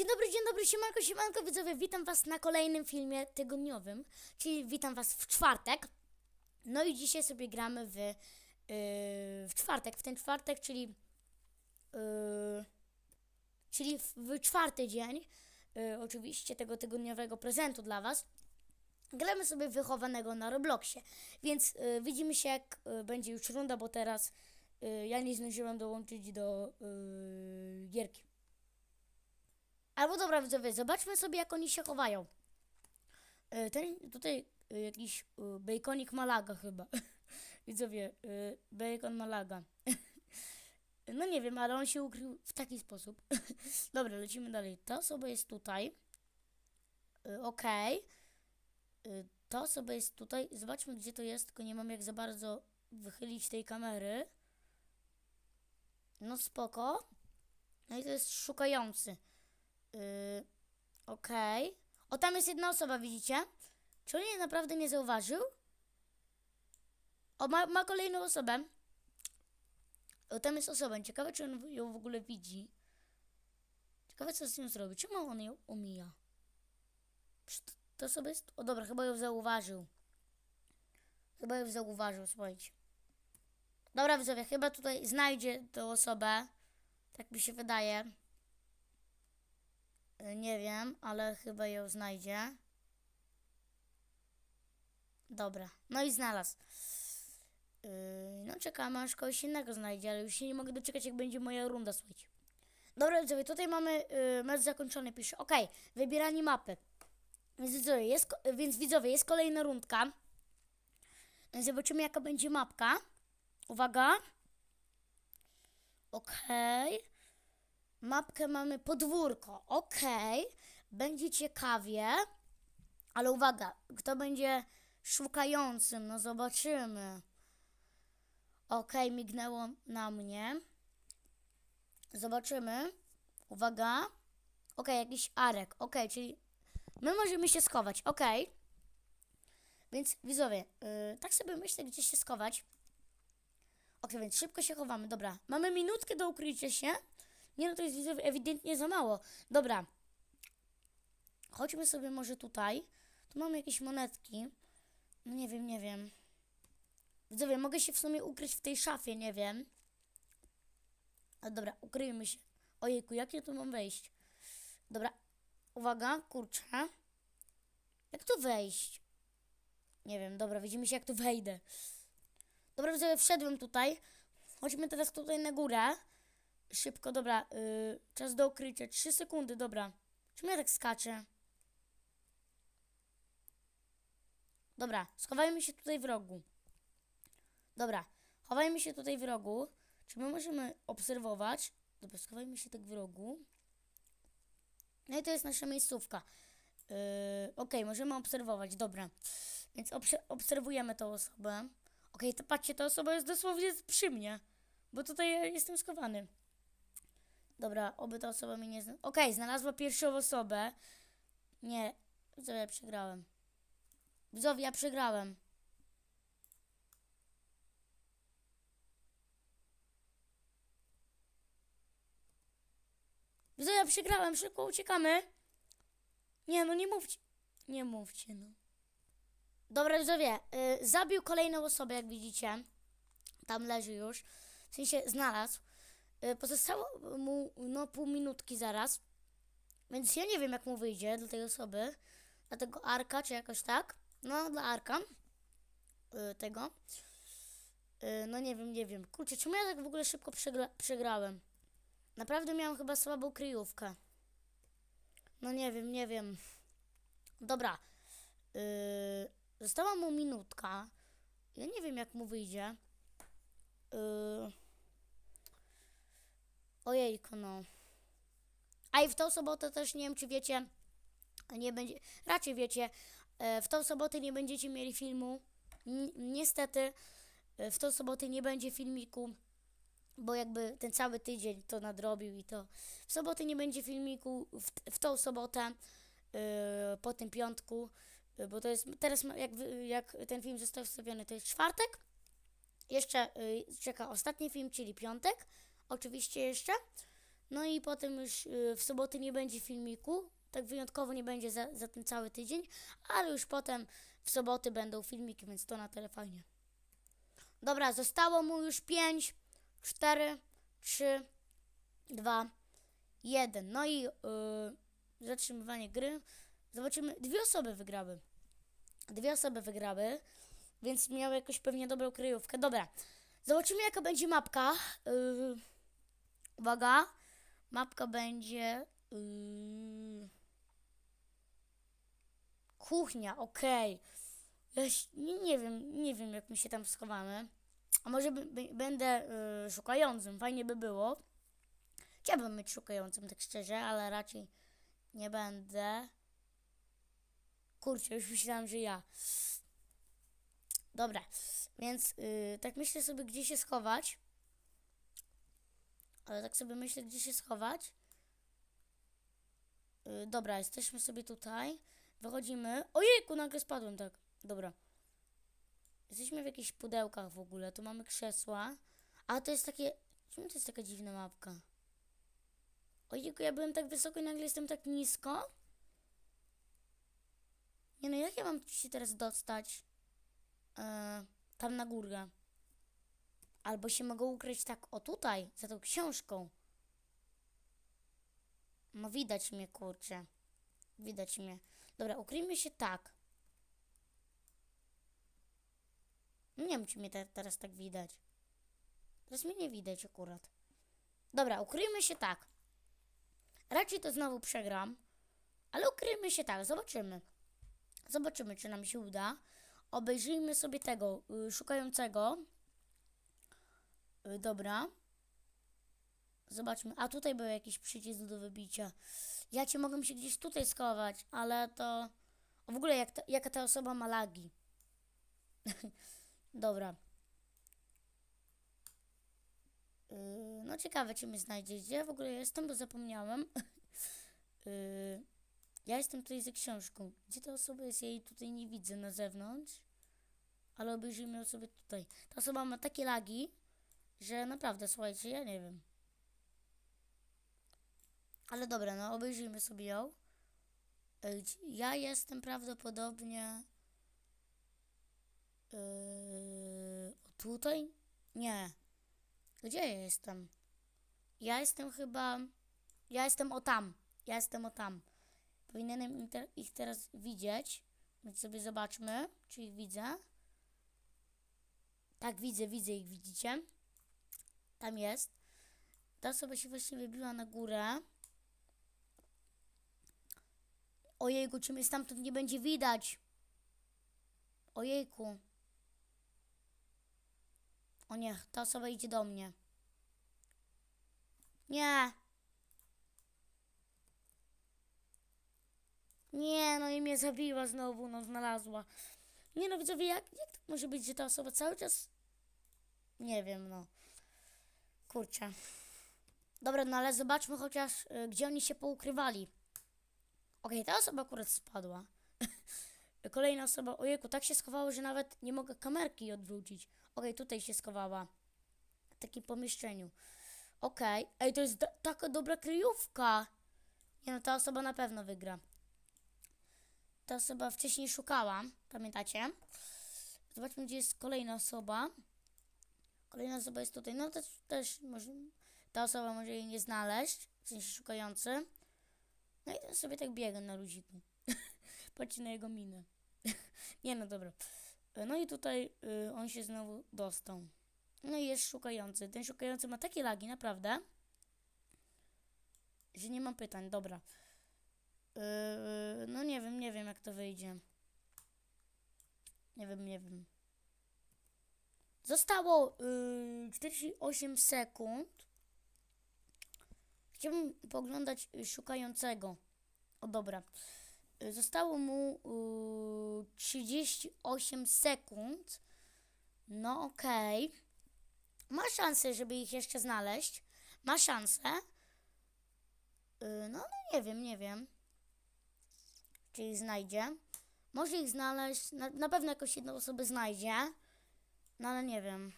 Dzień dobry, dzień dobry, siemanko, siemanko, widzowie, witam was na kolejnym filmie tygodniowym, czyli witam was w czwartek. No i dzisiaj sobie gramy w, yy, w czwartek, w ten czwartek, czyli, yy, czyli w, w czwarty dzień, yy, oczywiście tego tygodniowego prezentu dla was. Gramy sobie wychowanego na Robloxie, więc yy, widzimy się jak yy, będzie już runda, bo teraz yy, ja nie zdążyłem dołączyć do yy, gierki. Albo dobra, widzowie, zobaczmy sobie, jak oni się chowają. E, Ten tutaj e, jakiś e, baconik Malaga chyba. widzowie, bacon Malaga. no nie wiem, ale on się ukrył w taki sposób. dobra, lecimy dalej. Ta osoba jest tutaj. E, Ta osoba jest tutaj. Zobaczmy, gdzie to jest, tylko nie mam jak za bardzo wychylić tej kamery. No spoko. No i to jest szukający. Yy, Okej. O, tam jest jedna osoba, widzicie? Czy on jej naprawdę nie zauważył? O, ma, ma kolejną osobę. O, tam jest osoba. Ciekawe, czy on ją w ogóle widzi. Ciekawe, co z nią zrobi. Czemu on ją omija? To, to osoba jest... O, dobra, chyba ją zauważył. Chyba ją zauważył, słuchajcie. Dobra, widzowie, chyba tutaj znajdzie tą osobę. Tak mi się wydaje. Nie wiem, ale chyba ją znajdzie. Dobra, no i znalazł. Yy, no czekamy, aż kogoś innego znajdzie, ale już się nie mogę doczekać, jak będzie moja runda, słuchajcie. Dobra, widzowie, tutaj mamy yy, mecz zakończony, pisze. Okej, wybieranie mapy. Więc widzowie, jest, więc widzowie, jest kolejna rundka. Zobaczymy, jaka będzie mapka. Uwaga. Okej. Mapkę mamy podwórko. Okej. Będzie ciekawie. Ale uwaga, kto będzie szukającym? No zobaczymy. Okej, mignęło na mnie. Zobaczymy. Uwaga. Okej, jakiś Arek. Okej, czyli my możemy się schować. Okej. Więc widzowie, yy, tak sobie myślę, gdzie się schować. Okej, więc szybko się chowamy. Dobra, mamy minutkę do ukrycia się. Nie no, to jest widzowie ewidentnie za mało. Dobra. Chodźmy sobie może tutaj. Tu mamy jakieś monetki. No nie wiem, nie wiem. Widzowie, mogę się w sumie ukryć w tej szafie, nie wiem. A dobra, ukryjmy się. Ojejku, jak ja tu mam wejść? Dobra, uwaga, kurczę. Jak tu wejść? Nie wiem, dobra, widzimy się jak tu wejdę. Dobra, widzowie, wszedłem tutaj. Chodźmy teraz tutaj na górę. Szybko, dobra. Yy, czas do ukrycia. Trzy sekundy, dobra. Czemu ja tak skaczę? Dobra, schowajmy się tutaj w rogu. Dobra, chowajmy się tutaj w rogu. Czy my możemy obserwować? Dobra, schowajmy się tak w rogu. No i to jest nasza miejscówka. Yy, Okej, możemy obserwować, dobra. Więc obse- obserwujemy tą osobę. Okej, to patrzcie, ta osoba jest dosłownie przy mnie. Bo tutaj jestem schowany. Dobra, oby ta osoba mnie nie zna. Okej, znalazła pierwszą osobę. Nie, widzowie, ja przegrałem. Widzowie, ja przegrałem. Widzowie, ja przegrałem, szybko uciekamy. Nie, no nie mówcie. Nie mówcie, no. Dobra, widzowie, y, zabił kolejną osobę, jak widzicie. Tam leży już. W sensie znalazł. Y, Pozostało mu no pół minutki zaraz. Więc ja nie wiem jak mu wyjdzie dla tej osoby. Dla tego Arka, czy jakoś tak. No, dla Arka. Y, tego. Y, no nie wiem, nie wiem. Kurczę, czemu ja tak w ogóle szybko przegra przegrałem? Naprawdę miałem chyba słabą kryjówkę. No nie wiem, nie wiem. Dobra. Y, została mu minutka. Ja nie wiem jak mu wyjdzie. Yy... Ojejku, no. A i w tą sobotę też nie wiem, czy wiecie, nie będzie, raczej wiecie, e, w tą sobotę nie będziecie mieli filmu. Ni- niestety, e, w tą sobotę nie będzie filmiku, bo jakby ten cały tydzień to nadrobił i to. W sobotę nie będzie filmiku, w, w tą sobotę, e, po tym piątku, bo to jest, teraz jak, jak ten film został wstawiony, to jest czwartek. Jeszcze czeka ostatni film, czyli piątek. Oczywiście jeszcze. No i potem już y, w soboty nie będzie filmiku. Tak wyjątkowo nie będzie za, za ten cały tydzień, ale już potem w soboty będą filmiki, więc to na tyle fajnie. Dobra, zostało mu już 5, 4, 3, 2, 1. No i y, zatrzymywanie gry. Zobaczymy, dwie osoby wygrały. Dwie osoby wygrały, więc miały jakoś pewnie dobrą kryjówkę. Dobra, zobaczymy jaka będzie mapka. Yy, uwaga, mapka będzie... Yy, kuchnia, okej. Ja się- Nie, nie wiem, nie wiem jak my się tam schowamy. A może będę yy, szukającym, fajnie by było. Chciałbym być szukającym, tak szczerze, ale raczej nie będę. Kurczę, już myślałam, że ja. Dobra, więc yy, tak myślę sobie, gdzie się schować. Ale tak sobie myślę, gdzie się schować. Yy, dobra, jesteśmy sobie tutaj. Wychodzimy. Ojejku, nagle spadłem, tak. Dobra. Jesteśmy w jakichś pudełkach w ogóle. Tu mamy krzesła. A to jest takie... Czemu to jest taka dziwna mapka? Ojejku, ja byłem tak wysoko i nagle jestem tak nisko. Nie no, jak ja mam się teraz dostać? E, tam na górę. Albo się mogę ukryć tak, o tutaj, za tą książką. No widać mnie, kurczę. Widać mnie. Dobra, ukryjmy się tak. Nie wiem, czy mnie te, teraz tak widać. Teraz mnie nie widać akurat. Dobra, ukryjmy się tak. Raczej to znowu przegram. Ale ukryjmy się tak, zobaczymy. Zobaczymy, czy nam się uda. Obejrzyjmy sobie tego y, szukającego. Y, dobra. Zobaczmy. A tutaj był jakiś przycisk do wybicia. Ja cię mogę się gdzieś tutaj schować, ale to. O, w ogóle jak ta, jaka ta osoba ma lagi. dobra. Y, no ciekawe, czy mnie znajdzie. Gdzie ja w ogóle jestem, bo zapomniałem. y, ja jestem tutaj ze książką. Gdzie ta osoba jest? Ja jej tutaj nie widzę na zewnątrz. Ale obejrzyjmy sobie tutaj. Ta osoba ma takie lagi, że naprawdę, słuchajcie, ja nie wiem. Ale dobra, no obejrzyjmy sobie ją. E, Ja jestem prawdopodobnie... Yy, tutaj? Nie. Gdzie ja jestem? Ja jestem chyba... Ja jestem o tam. Ja jestem o tam. Powinienem ich teraz widzieć. Więc sobie zobaczmy, czy ich widzę. Tak, widzę, widzę ich, widzicie? Tam jest. Ta osoba się właśnie wybiła na górę. Ojejku, czy mnie stamtąd nie będzie widać? Ojejku. O nie, ta osoba idzie do mnie. Nie. Nie, no i mnie zabiła znowu, no znalazła. Nie no, widzowie, jak, jak tak może być, że ta osoba cały czas... Nie wiem, no. Kurczę. Dobra, no ale zobaczmy chociaż, y, gdzie oni się poukrywali. Okej, ta osoba akurat spadła. Kolejna osoba, ojejku, tak się schowało, że nawet nie mogę kamerki odwrócić. Okej, tutaj się schowała. W takim pomieszczeniu. Okej, ej, to jest taka dobra kryjówka. Nie no, ta osoba na pewno wygra. Ta osoba wcześniej szukała, pamiętacie? Zobaczmy, gdzie jest kolejna osoba. Kolejna osoba jest tutaj. No też, też może, ta osoba może jej nie znaleźć, w sensie szukający. No i ten sobie tak biega na luziku. Patrzcie na jego minę. nie no, dobra. E, No i tutaj y, on się znowu dostał. No i jest szukający. Ten szukający ma takie lagi, naprawdę, że nie mam pytań. Dobra. Yy, no nie wiem, nie wiem jak to wyjdzie. Nie wiem, nie wiem. Zostało yy, 48 sekund. Chciałbym pooglądać y, szukającego. O dobra. Y, Zostało mu yy, 38 sekund. No okej. Ma szansę, żeby ich jeszcze znaleźć. Ma szansę. Yy, no, no nie wiem, nie wiem. Czy ich znajdzie. Może ich znaleźć. Na, na pewno jakąś jedną osobę znajdzie. No ale nie wiem.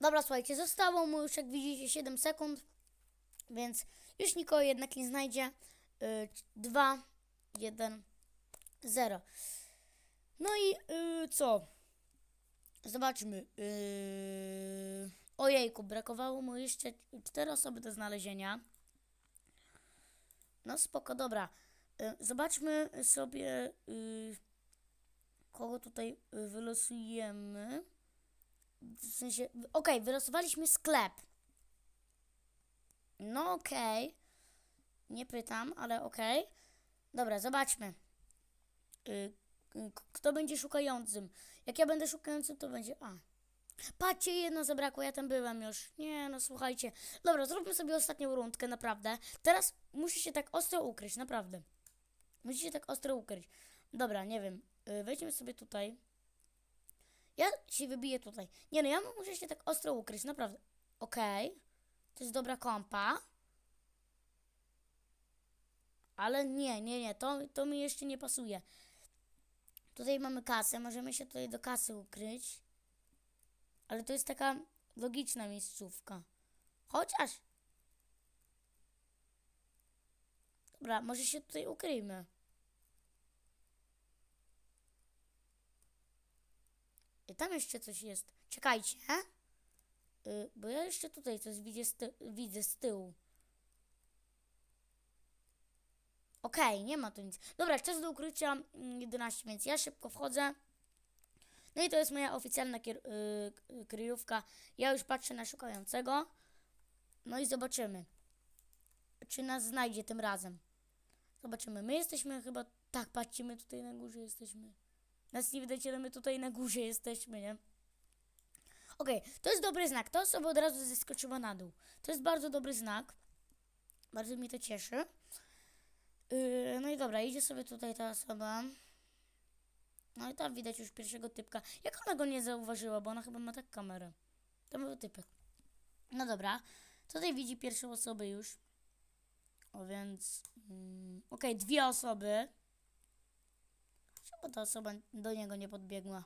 Dobra, słuchajcie, zostało mu już jak widzicie 7 sekund. Więc Już nikogo jednak nie znajdzie. Y, 2, 1, 0. No i y, co? Zobaczmy. Yy... Ojejku, brakowało mu jeszcze cztery osoby do znalezienia. No spoko, dobra. Y, Zobaczmy sobie, y, kogo tutaj y, wylosujemy. Sensie, okej, wylosowaliśmy sklep. No okej. Nie pytam, ale okej. Dobra, zobaczmy. Y, y, Kto będzie szukającym? Jak ja będę szukającym, to będzie... A. Patrzcie, jedno zabrakło, ja tam byłem już. Nie, no słuchajcie. Dobra, zróbmy sobie ostatnią rundkę, naprawdę. Teraz musi się tak ostro ukryć, naprawdę. Musi się tak ostro ukryć. Dobra, nie wiem. Yy, wejdźmy sobie tutaj. Ja się wybiję tutaj. Nie no, ja muszę się tak ostro ukryć, naprawdę. Okej. To jest dobra kompa. Ale nie, nie, nie, to, to mi jeszcze nie pasuje. Tutaj mamy kasę, możemy się tutaj do kasy ukryć. Ale to jest taka logiczna miejscówka. Chociaż. Dobra, może się tutaj ukryjmy. Tam jeszcze coś jest. Czekajcie. Y, bo ja jeszcze tutaj coś widzę z, widzę z tyłu. Okej, nie ma tu nic. Dobra, czas do ukrycia mm, 11, więc ja szybko wchodzę. No i to jest moja oficjalna y, y, kryjówka. Ja już patrzę na szukającego. No i zobaczymy, czy nas znajdzie tym razem. Zobaczymy. My jesteśmy chyba... Tak, patrzcie, tutaj na górze jesteśmy. Nas nie widać, ale my tutaj na górze jesteśmy, nie? Okej, to jest dobry znak. Ta osoba od razu zeskoczyła na dół. To jest bardzo dobry znak. Bardzo mnie to cieszy. Yy, no i dobra, idzie sobie tutaj ta osoba. No i tam widać już pierwszego typka. Jak ona go nie zauważyła, bo ona chyba ma tak kamerę. To był typek. No dobra, tutaj widzi pierwszą osobę już. O więc. Mm, Okej, dwie osoby. Czemu ta osoba do niego nie podbiegła?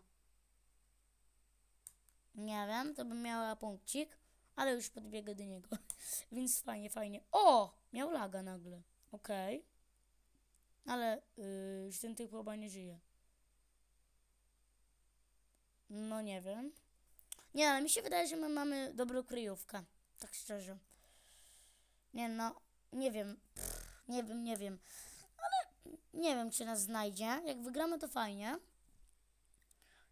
Nie wiem, to bym miała punkcik, ale już podbiegę do niego. Więc fajnie, fajnie. O! Miał laga nagle. Okej. Ale yy, już ten typ chyba nie żyje. No nie wiem. Nie, ale mi się wydaje, że my mamy dobrą kryjówkę. Tak szczerze. Nie no, nie wiem. Pff, nie wiem, nie wiem. Nie wiem, czy nas znajdzie. Jak wygramy, to fajnie.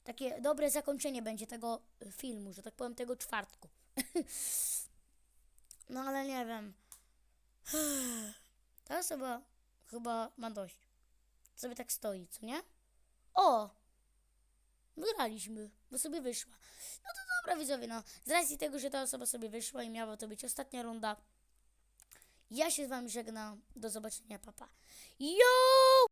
Takie dobre zakończenie będzie tego y, filmu, że tak powiem, tego czwartku. no ale nie wiem. Ta osoba chyba ma dość. Sobie tak stoi, co nie? O! Wygraliśmy, bo sobie wyszła. No to dobra, widzowie, no. Z racji tego, że ta osoba sobie wyszła i miała to być ostatnia runda, ja się z wami żegnam. Do zobaczenia, papa. 哟。